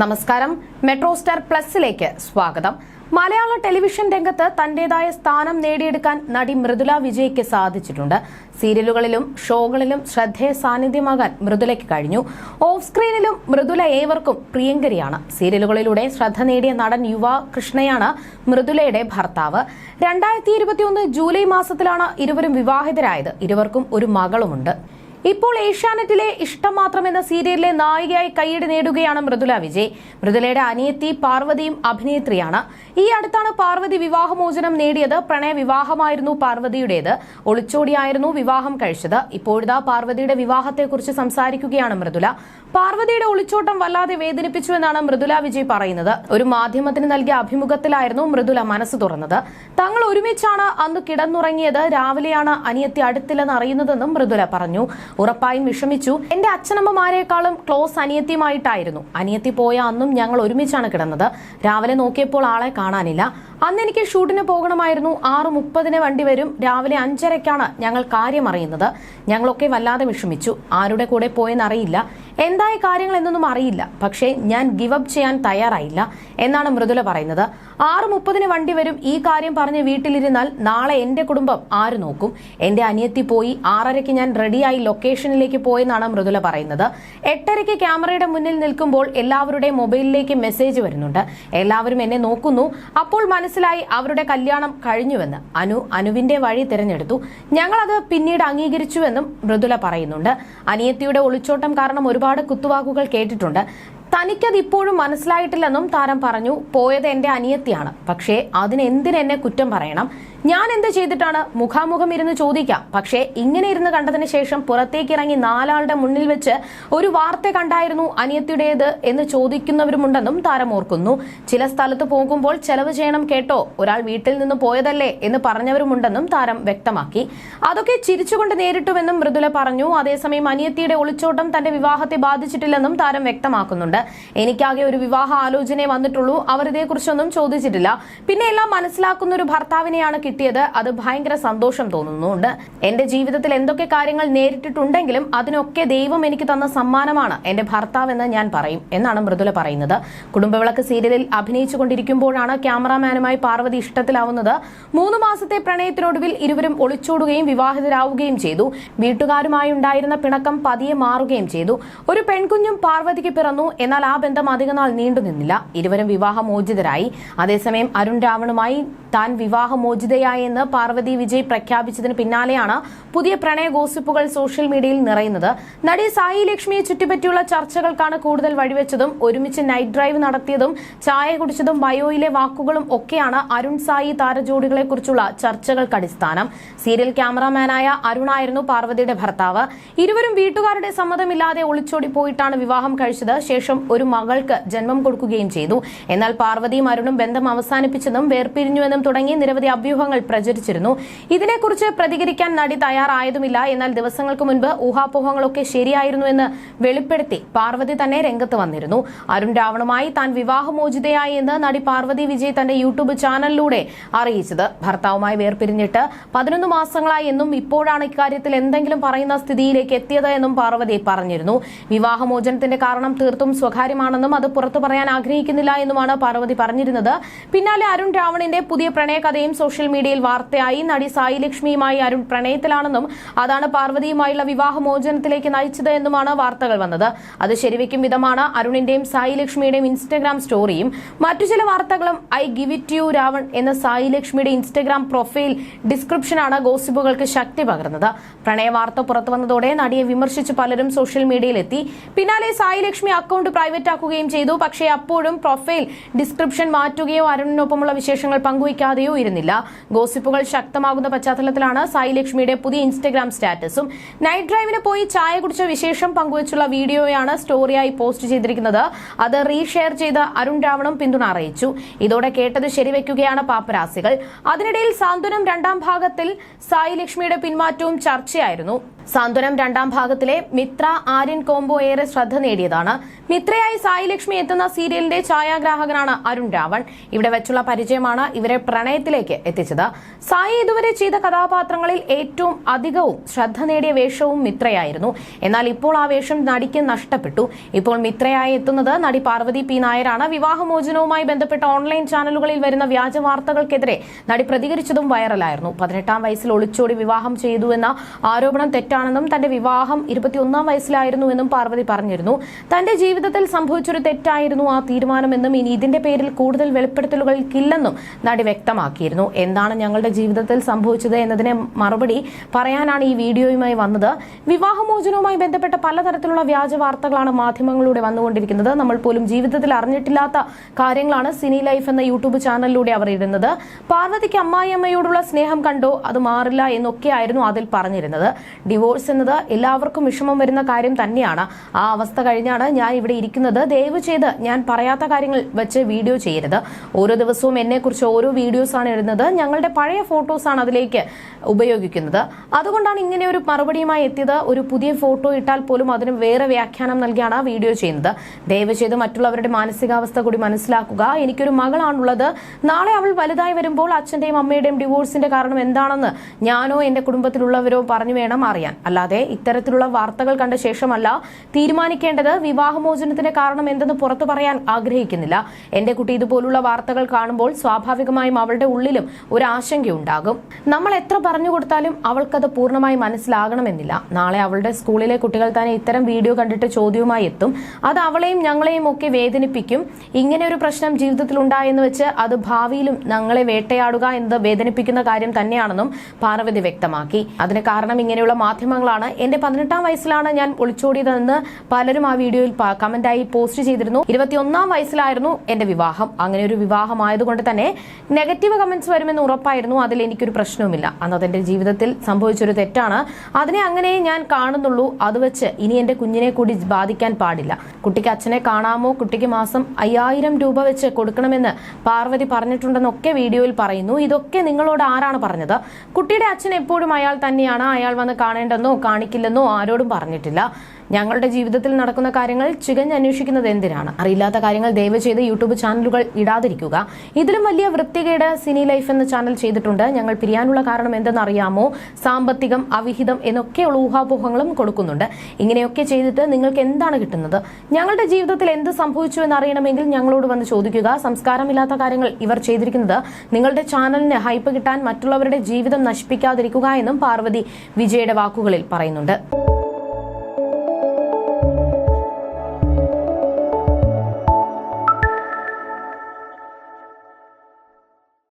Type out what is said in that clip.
നമസ്കാരം. Metro star പ്ലസിലേക്ക് സ്വാഗതം. മലയാള television രംഗത്ത് തന്റേതായ സ്ഥാനം നേടിയെടുക്കാൻ നടി മൃദുല വിജയ്ക്ക് സാധിച്ചിട്ടുണ്ട്. സീരിയലുകളിലും ഷോകളിലും ശ്രദ്ധേയ സാന്നിധ്യമാകാൻ മൃദുലയ്ക്ക് കഴിഞ്ഞു. ഓഫ് സ്ക്രീനിലും മൃദുല ഏവർക്കും പ്രിയങ്കരിയാണ്. സീരിയലുകളിലൂടെ ശ്രദ്ധ നേടിയ നടൻ യുവ കൃഷ്ണയാണ് മൃദുലയുടെ ഭർത്താവ്. രണ്ടായിരത്തി ജൂലൈ മാസത്തിലാണ് ഇരുവരും വിവാഹിതരായത്. ഇരുവർക്കും ഒരു മകളുമുണ്ട്. ഇപ്പോൾ ഏഷ്യാനെറ്റിലെ ഇഷ്ടം മാത്രം എന്ന സീരിയലിലെ നായികയായി കൈയ്യടി നേടുകയാണ് മൃദുല വിജയ്. മൃദുലയുടെ അനിയത്തി പാർവതിയും അഭിനേത്രിയാണ്. ഈ അടുത്താണ് പാർവതി വിവാഹമോചനം നേടിയത്. പ്രണയ വിവാഹമായിരുന്നു പാർവതിയുടേത്. ഒളിച്ചോടിയായിരുന്നു വിവാഹം കഴിച്ചത്. ഇപ്പോഴിതാ പാർവതിയുടെ വിവാഹത്തെക്കുറിച്ച് സംസാരിക്കുകയാണ് മൃദുല. പാർവതിയുടെ ഒളിച്ചോട്ടം വല്ലാതെ വേദനിപ്പിച്ചു എന്നാണ് മൃദുല വിജയ് പറയുന്നത്. ഒരു മാധ്യമത്തിന് നൽകിയ അഭിമുഖത്തിലായിരുന്നു മൃദുല മനസ്സ് തുറന്നത്. തങ്ങൾ ഒരുമിച്ചാണ് അന്ന് കിടന്നുറങ്ങിയത്. രാവിലെയാണ് അനിയത്തി അടുത്തില്ലെന്ന് അറിയുന്നതെന്നും മൃദുല പറഞ്ഞു. ഉറപ്പായും വിഷമിച്ചു. എന്റെ അച്ഛനമ്മമാരെക്കാളും ക്ലോസ് അനിയത്തിയുമായിട്ടായിരുന്നു. അനിയത്തി പോയ അന്നും ഞങ്ങൾ ഒരുമിച്ചാണ് കിടന്നത്. രാവിലെ നോക്കിയപ്പോൾ ആളെ കാണാനില്ല. അന്ന് എനിക്ക് ഷൂട്ടിന് പോകണമായിരുന്നു. ആറ് മുപ്പതിന് വണ്ടി വരും. രാവിലെ അഞ്ചരയ്ക്കാണ് ഞങ്ങൾ കാര്യം അറിയുന്നത്. ഞങ്ങളൊക്കെ വല്ലാതെ വിഷമിച്ചു. ആരുടെ കൂടെ പോയെന്നറിയില്ല എന്തായ കാര്യങ്ങൾ എന്നൊന്നും അറിയില്ല. പക്ഷേ ഞാൻ ഗിവ് അപ്പ് ചെയ്യാൻ തയ്യാറായില്ല എന്നാണ് മൃദുല പറയുന്നത്. ആറ് മുപ്പതിന് വണ്ടി വരും. ഈ കാര്യം പറഞ്ഞ് വീട്ടിലിരുന്നാൽ നാളെ എന്റെ കുടുംബം ആര് നോക്കും? എന്റെ അനിയത്തി പോയി. ആറരയ്ക്ക് ഞാൻ റെഡിയായി ലൊക്കേഷനിലേക്ക് പോയെന്നാണ് മൃദുല പറയുന്നത്. എട്ടരയ്ക്ക് ക്യാമറയുടെ മുന്നിൽ നിൽക്കുമ്പോൾ എല്ലാവരുടെയും മൊബൈലിലേക്ക് മെസ്സേജ് വരുന്നുണ്ട്. എല്ലാവരും എന്നെ നോക്കുന്നു. അപ്പോൾ മനസ്സിലായി അവരുടെ കല്യാണം കഴിഞ്ഞുവെന്ന് അനു അനുവിന്റെ വഴി തിരഞ്ഞെടുത്തു. ഞങ്ങളത് പിന്നീട് അംഗീകരിച്ചുവെന്നും മൃദുല പറയുന്നുണ്ട്. അനിയത്തിയുടെ ഒളിച്ചോട്ടം കാരണം ഒരുപാട് കുത്തുവാക്കുകൾ കേട്ടിട്ടുണ്ട്. തനിക്കത് ഇപ്പോഴും മനസ്സിലായിട്ടില്ലെന്നും താരം പറഞ്ഞു പോയത് എന്റെ അനിയത്തിയാണ്. പക്ഷേ അതിനെന്തിനെന്നെ കുറ്റം പറയണം? ഞാൻ എന്ത് ചെയ്തിട്ടാണ് മുഖാമുഖം ഇരുന്ന് ചോദിക്കാം. പക്ഷേ ഇങ്ങനെ ഇരുന്ന് കണ്ടതിന് ശേഷം പുറത്തേക്ക് ഇറങ്ങി നാലാളുടെ മുന്നിൽ വെച്ച് ഒരു വാർത്ത കണ്ടായിരുന്നു അനിയത്തിയുടേത് എന്ന് ചോദിക്കുന്നവരുമുണ്ടെന്നും താരം ഓർക്കുന്നു. ചില സ്ഥലത്ത് പോകുമ്പോൾ ചെലവ് ചെയ്യണം കേട്ടോ. ഒരാൾ വീട്ടിൽ നിന്ന് പോയതല്ലേ എന്ന് പറഞ്ഞവരുമുണ്ടെന്നും താരം വ്യക്തമാക്കി. അതൊക്കെ ചിരിച്ചുകൊണ്ട് നേരിട്ടുവെന്നും മൃദുല പറഞ്ഞു. അതേസമയം അനിയത്തിയുടെ ഒളിച്ചോട്ടം തന്റെ വിവാഹത്തെ ബാധിച്ചിട്ടില്ലെന്നും താരം വ്യക്തമാക്കുന്നുണ്ട്. എനിക്കാകെ ഒരു വിവാഹ ആലോചനയെ വന്നിട്ടുള്ളൂ. അവർ ഇതേക്കുറിച്ചൊന്നും ചോദിച്ചിട്ടില്ല. പിന്നെ എല്ലാം മനസ്സിലാക്കുന്ന ഒരു ഭർത്താവിനെയാണ് കിട്ടിയത്. അത് ഭയങ്കര സന്തോഷം തോന്നുന്നുണ്ട്. എന്റെ ജീവിതത്തിൽ എന്തൊക്കെ കാര്യങ്ങൾ നേരിട്ടിട്ടുണ്ടെങ്കിലും അതിനൊക്കെ ദൈവം എനിക്ക് തന്ന സമ്മാനമാണ് എന്റെ ഭർത്താവ് എന്ന് ഞാൻ പറയും എന്നാണ് മൃദുല പറയുന്നത്. കുടുംബവിളക്ക് സീരിയലിൽ അഭിനയിച്ചുകൊണ്ടിരിക്കുമ്പോഴാണ് ക്യാമറാമാനുമായി പാർവതി ഇഷ്ടത്തിലാവുന്നത്. മൂന്ന് മാസത്തെ പ്രണയത്തിനൊടുവിൽ ഇരുവരും ഒളിച്ചോടുകയും വിവാഹിതരാവുകയും ചെയ്തു. വീട്ടുകാരുമായി ഉണ്ടായിരുന്ന പിണക്കം പതിയെ മാറുകയും ചെയ്തു. ഒരു പെൺകുഞ്ഞും പാർവതിക്ക് പിറന്നു. എന്നാൽ ആ ബന്ധം അധികനാൾ നീണ്ടുനിന്നില്ല ഇരുവരും വിവാഹമോചിതരായി. അതേസമയം അരുൺ രാവണുമായി താൻ വിവാഹമോചിതയായെന്ന് പാർവതി വിജയ് പ്രഖ്യാപിച്ചതിന് പിന്നാലെയാണ് പുതിയ പ്രണയ ഗോസിപ്പുകൾ സോഷ്യൽ മീഡിയയിൽ നിറയുന്നത്. നടി സായി ലക്ഷ്മിയെ ചുറ്റിപ്പറ്റിയുള്ള ചർച്ചകൾക്കാണ് കൂടുതൽ വഴിവെച്ചതും ഒരുമിച്ച് നൈറ്റ് ഡ്രൈവ് നടത്തിയതും ചായ കുടിച്ചതും ബയോയിലെ വാക്കുകളും ഒക്കെയാണ് അരുൺ സായി താരജോഡികളെ കുറിച്ചുള്ള ചർച്ചകൾക്ക് അടിസ്ഥാനം സീരിയൽ ക്യാമറാമാനായ അരുണായിരുന്നു പാർവതിയുടെ ഭർത്താവ്. ഇരുവരും വീട്ടുകാരുടെ സമ്മതമില്ലാതെ ഒളിച്ചോടി പോയിട്ടാണ് വിവാഹം കഴിച്ചത്. ശേഷം ഒരു മകൾക്ക് ജന്മം കൊടുക്കുകയും ചെയ്തു. എന്നാൽ പാർവതിയും അരുണും ബന്ധം അവസാനിപ്പിച്ചതും വേർപിരിഞ്ഞുവെന്നും തുടങ്ങി നിരവധി അഭ്യൂഹങ്ങൾ പ്രചരിച്ചിരുന്നു. ഇതിനെക്കുറിച്ച് പ്രതികരിക്കാൻ നടി തയ്യാറായതുമില്ല. എന്നാൽ ദിവസങ്ങൾക്ക് മുൻപ് ഊഹാപോഹങ്ങളൊക്കെ ശരിയായിരുന്നുവെന്ന് വെളിപ്പെടുത്തി പാർവതി തന്നെ രംഗത്ത് വന്നിരുന്നു. അരുൺ രാവണുമായി താൻ വിവാഹമോചിതയായി എന്ന് നടി പാർവതി വിജയ് തന്റെ യൂട്യൂബ് ചാനലിലൂടെ അറിയിച്ചത്. ഭർത്താവുമായി വേർപിരിഞ്ഞിട്ട് പതിനൊന്ന് മാസങ്ങളായി എന്നും ഇപ്പോഴാണ് ഇക്കാര്യത്തിൽ എന്തെങ്കിലും പറയുന്ന സ്ഥിതിയിലേക്ക് എത്തിയത് എന്നും പാർവതി പറഞ്ഞിരുന്നു. വിവാഹമോചനത്തിന്റെ കാരണം തീർത്തും സ്വകാര്യമാണെന്നും അത് പുറത്തു പറയാൻ ആഗ്രഹിക്കുന്നില്ല എന്നുമാണ് പാർവതി പറഞ്ഞിരുന്നത്. പിന്നാലെ അരുൺ രാവണിന്റെ പുതിയ പ്രണയകഥയും സോഷ്യൽ മീഡിയയിൽ വാർത്തയായി. നടി സായി ലക്ഷ്മിയുമായി അരുൺ പ്രണയത്തിലാണെന്നും അതാണ് പാർവതിയുമായുള്ള വിവാഹമോചനത്തിലേക്ക് നയിച്ചത് എന്നുമാണ് വാർത്തകൾ വന്നത്. അത് ശരിവയ്ക്കും വിധമാണ് അരുണിന്റെയും സായി ലക്ഷ്മിയുടെയും ഇൻസ്റ്റഗ്രാം സ്റ്റോറിയും. മറ്റു ചില വാർത്തകളും I give it you Ravan എന്ന സായി ലക്ഷ്മിയുടെ ഇൻസ്റ്റഗ്രാം പ്രൊഫൈൽ ഡിസ്ക്രിപ്ഷനാണ് ഗോസിപ്പുകൾക്ക് ശക്തി പകർന്നത്. പ്രണയ വാർത്ത പുറത്തുവന്നതോടെ നടിയെ വിമർശിച്ച് പലരും സോഷ്യൽ മീഡിയയിലെത്തി പിന്നാലെ സായി ലക്ഷ്മി അക്കൗണ്ട് പ്രൈവറ്റ് ആക്കുകയും ചെയ്തു. പക്ഷേ അപ്പോഴും പ്രൊഫൈൽ ഡിസ്ക്രിപ്ഷൻ മാറ്റുകയോ അരുണിനൊപ്പമുള്ള വിശേഷങ്ങൾ പങ്കുവയ്ക്കാതെയോ ഇരുന്നില്ല. ഗോസിപ്പുകൾ ശക്തമാകുന്ന പശ്ചാത്തലത്തിലാണ് സായി ലക്ഷ്മിയുടെ പുതിയ ഇൻസ്റ്റഗ്രാം സ്റ്റാറ്റസും. നൈറ്റ് ഡ്രൈവിന് പോയി ചായ കുടിച്ച വിശേഷം പങ്കുവച്ചുള്ള വീഡിയോയാണ് സ്റ്റോറിയായി പോസ്റ്റ് ചെയ്തിരിക്കുന്നത്. അത് റീഷെയർ ചെയ്ത അരുൺ രാവണും പിന്തുണ അറിയിച്ചു. ഇതോടെ കേട്ടത് ശരിവെക്കുകയാണ് പാപ്പരാസികൾ. അതിനിടയിൽ സാന്ത്വനം രണ്ടാം ഭാഗത്തിൽ സായി ലക്ഷ്മിയുടെ പിന്മാറ്റവും ചർച്ചയായിരുന്നു. സാന്ത്വനം രണ്ടാം ഭാഗത്തിലെ മിത്ര ആര്യൻ കോംബോ ഏറെ ശ്രദ്ധ നേടിയതാണ്. മിത്രയായി സായി ലക്ഷ്മി എത്തുന്ന സീരിയലിന്റെ ഛായാഗ്രാഹകനാണ് അരുൺ രാവൺ. ഇവിടെ വെച്ചുള്ള പരിചയമാണ് ഇവരെ പ്രണയത്തിലേക്ക് എത്തിച്ചത്. സായി ഇതുവരെ ചെയ്ത കഥാപാത്രങ്ങളിൽ ഏറ്റവും അധികവും ശ്രദ്ധ നേടിയ വേഷവും മിത്രയായിരുന്നു. എന്നാൽ ഇപ്പോൾ ആ വേഷം നടിക്ക് നഷ്ടപ്പെട്ടു. ഇപ്പോൾ മിത്രയായി എത്തുന്നത് നടി പാർവതി പി നായരാണ്. വിവാഹമോചനവുമായി ബന്ധപ്പെട്ട ഓൺലൈൻ ചാനലുകളിൽ വരുന്ന വ്യാജ വാർത്തകൾക്കെതിരെ നടി പ്രതികരിച്ചതും വൈറലായിരുന്നു. പതിനെട്ടാം വയസ്സിൽ ഒളിച്ചോടി വിവാഹം ചെയ്തു എന്ന ആരോപണം തെറ്റാണെന്നും തന്റെ വിവാഹം ഇരുപത്തിയൊന്നാം വയസ്സിലായിരുന്നുവെന്നും പാർവതി പറഞ്ഞിരുന്നു. തന്റെ ജീവിതത്തിൽ സംഭവിച്ചൊരു തെറ്റായിരുന്നു ആ തീരുമാനമെന്നും ഇനി ഇതിന്റെ പേരിൽ കൂടുതൽ വെളിപ്പെടുത്തലുകൾക്കില്ലെന്നും നടി വ്യക്തമാക്കിയിരുന്നു. എന്താണ് ഞങ്ങളുടെ ജീവിതത്തിൽ സംഭവിച്ചത് എന്നതിനെ മറുപടി പറയാനാണ് ഈ വീഡിയോയുമായി വന്നത്. വിവാഹമോചനവുമായി ബന്ധപ്പെട്ട പലതരത്തിലുള്ള വ്യാജ വാർത്തകളാണ് മാധ്യമങ്ങളിലൂടെ വന്നുകൊണ്ടിരിക്കുന്നത്. നമ്മൾ പോലും ജീവിതത്തിൽ അറിഞ്ഞിട്ടില്ലാത്ത കാര്യങ്ങളാണ് സിനി ലൈഫ് എന്ന യൂട്യൂബ് ചാനലിലൂടെ അവർ ഇരുന്നത് പാർവതിക്ക് അമ്മായിയമ്മയോടുള്ള സ്നേഹം കണ്ടോ? അത് മാറില്ല എന്നൊക്കെയായിരുന്നു അതിൽ പറഞ്ഞിരുന്നത്. ഡിവോഴ്സ് എന്നത് എല്ലാവർക്കും വിഷമം വരുന്ന കാര്യം തന്നെയാണ്. ആ അവസ്ഥ കഴിഞ്ഞാണ് ഞാൻ ഇവിടെ ഇരിക്കുന്നത്. ദയവ് ചെയ്ത് ഞാൻ പറയാത്ത കാര്യങ്ങൾ വെച്ച് വീഡിയോ ചെയ്യരുത്. ഓരോ ദിവസവും എന്നെക്കുറിച്ച് ഓരോ വീഡിയോസാണ് ഇടുന്നത്. ഞങ്ങളുടെ പഴയ ഫോട്ടോസാണ് അതിലേക്ക് ഉപയോഗിക്കുന്നത്. അതുകൊണ്ടാണ് ഇങ്ങനെ ഒരു മറുപടിയുമായി എത്തിയത്. ഒരു പുതിയ ഫോട്ടോ ഇട്ടാൽ പോലും അതിന് വേറെ വ്യാഖ്യാനം നൽകിയാണ് വീഡിയോ ചെയ്യുന്നത്. ദയവ് ചെയ്ത് മറ്റുള്ളവരുടെ മാനസികാവസ്ഥ കൂടി മനസ്സിലാക്കുക. എനിക്കൊരു മകളാണുള്ളത്. നാളെ അവൾ വലുതായി വരുമ്പോൾ അച്ഛന്റെയും അമ്മയുടെയും ഡിവോഴ്സിന്റെ കാരണം എന്താണെന്ന് ഞാനോ എന്റെ കുടുംബത്തിലുള്ളവരോ പറഞ്ഞു വേണം അറിയാൻ. അല്ലാതെ ഇത്തരത്തിലുള്ള വാർത്തകൾ കണ്ട ശേഷമല്ല തീരുമാനിക്കേണ്ടത് വിവാഹമോചനത്തിന് കാരണം എന്തെന്ന് പുറത്തു പറയാൻ ആഗ്രഹിക്കുന്നില്ല. എന്റെ കുട്ടി ഇതുപോലുള്ള വാർത്തകൾ കാണുമ്പോൾ സ്വാഭാവികമായും അവളുടെ ഉള്ളിലും ഒരു ആശങ്കയുണ്ടാകും നമ്മൾ എത്ര പറഞ്ഞു കൊടുത്താലും അവൾക്കത് പൂർണമായി മനസ്സിലാകണമെന്നില്ല. നാളെ അവളുടെ സ്കൂളിലെ കുട്ടികൾ തന്നെ ഇത്തരം വീഡിയോ കണ്ടിട്ട് ചോദ്യവുമായി എത്തും. അത് അവളെയും ഞങ്ങളെയും ഒക്കെ വേദനിപ്പിക്കും. ഇങ്ങനെ ഒരു പ്രശ്നം ജീവിതത്തിൽ ഉണ്ടായെന്ന് വെച്ച് അത് ഭാവിയിലും ഞങ്ങളെ വേട്ടയാടുക എന്നത് വേദനിപ്പിക്കുന്ന കാര്യം തന്നെയാണെന്നും പാർവതി വ്യക്തമാക്കി. അതിന് കാരണം ഇങ്ങനെയുള്ള മാധ്യമങ്ങളാണ്. എന്റെ പതിനെട്ടാം വയസ്സിലാണ് ഞാൻ ഒളിച്ചോടിയതെന്ന് പലരും ആ വീഡിയോയിൽ കമന്റായി പോസ്റ്റ് ചെയ്തിരുന്നു. ഇരുപത്തിയൊന്നാം വയസ്സിലായിരുന്നു എന്റെ വിവാഹം. അങ്ങനെ ഒരു വിവാഹമായതുകൊണ്ട് തന്നെ നെഗറ്റീവ് കമന്റ്സ് വരുമെന്ന് ഉറപ്പായിരുന്നു. അതിൽ എനിക്കൊരു പ്രശ്നവുമില്ല. അന്ന് അതെന്റെ ജീവിതത്തിൽ സംഭവിച്ചൊരു തെറ്റാണ്. അതിനെ അങ്ങനെ ഞാൻ കാണുന്നുള്ളൂ. അത് വെച്ച് ഇനി എന്റെ കുഞ്ഞിനെ കൂടി ബാധിക്കാൻ പാടില്ല. കുട്ടിക്ക് അച്ഛനെ കാണാമോ? കുട്ടിക്ക് മാസം അയ്യായിരം രൂപ വെച്ച് കൊടുക്കണമെന്ന് പാർവതി പറഞ്ഞിട്ടുണ്ടെന്നൊക്കെ വീഡിയോയിൽ പറയുന്നു. ഇതൊക്കെ നിങ്ങളോട് ആരാണ് പറഞ്ഞത്? കുട്ടിയുടെ അച്ഛൻ എപ്പോഴും അയാൾ തന്നെയാണ്. അയാൾ വന്ന് കാണേണ്ടെന്നോ കാണിക്കില്ലെന്നോ ആരോടും പറഞ്ഞിട്ടില്ല. ഞങ്ങളുടെ ജീവിതത്തിൽ നടക്കുന്ന കാര്യങ്ങൾ ചികഞ്ഞ് അന്വേഷിക്കുന്നത് എന്തിനാണ്? അറിയില്ലാത്ത കാര്യങ്ങൾ ദയവ് ചെയ്ത് യൂട്യൂബ് ചാനലുകൾ ഇടാതിരിക്കുക. ഇതിലും വലിയ വൃത്തികേട് സിനി ലൈഫ് എന്ന ചാനൽ ചെയ്തിട്ടുണ്ട്. ഞങ്ങൾ പിരിയാനുള്ള കാരണം എന്തെന്ന് അറിയാമോ സാമ്പത്തികം അവിഹിതം എന്നൊക്കെയുള്ള ഊഹാപോഹങ്ങളും കൊടുക്കുന്നുണ്ട്. ഇങ്ങനെയൊക്കെ ചെയ്തിട്ട് നിങ്ങൾക്ക് എന്താണ് കിട്ടുന്നത്? ഞങ്ങളുടെ ജീവിതത്തിൽ എന്ത് സംഭവിച്ചു എന്ന് അറിയണമെങ്കിൽ ഞങ്ങളോട് വന്ന് ചോദിക്കുക. സംസ്കാരമില്ലാത്ത കാര്യങ്ങൾ ഇവർ ചെയ്തിരിക്കുന്നത് നിങ്ങളുടെ ചാനലിന് ഹൈപ്പ് കിട്ടാൻ മറ്റുള്ളവരുടെ ജീവിതം നശിപ്പിക്കാതിരിക്കുക എന്നും പാർവതി വിജയുടെ വാക്കുകളിൽ പറയുന്നുണ്ട്.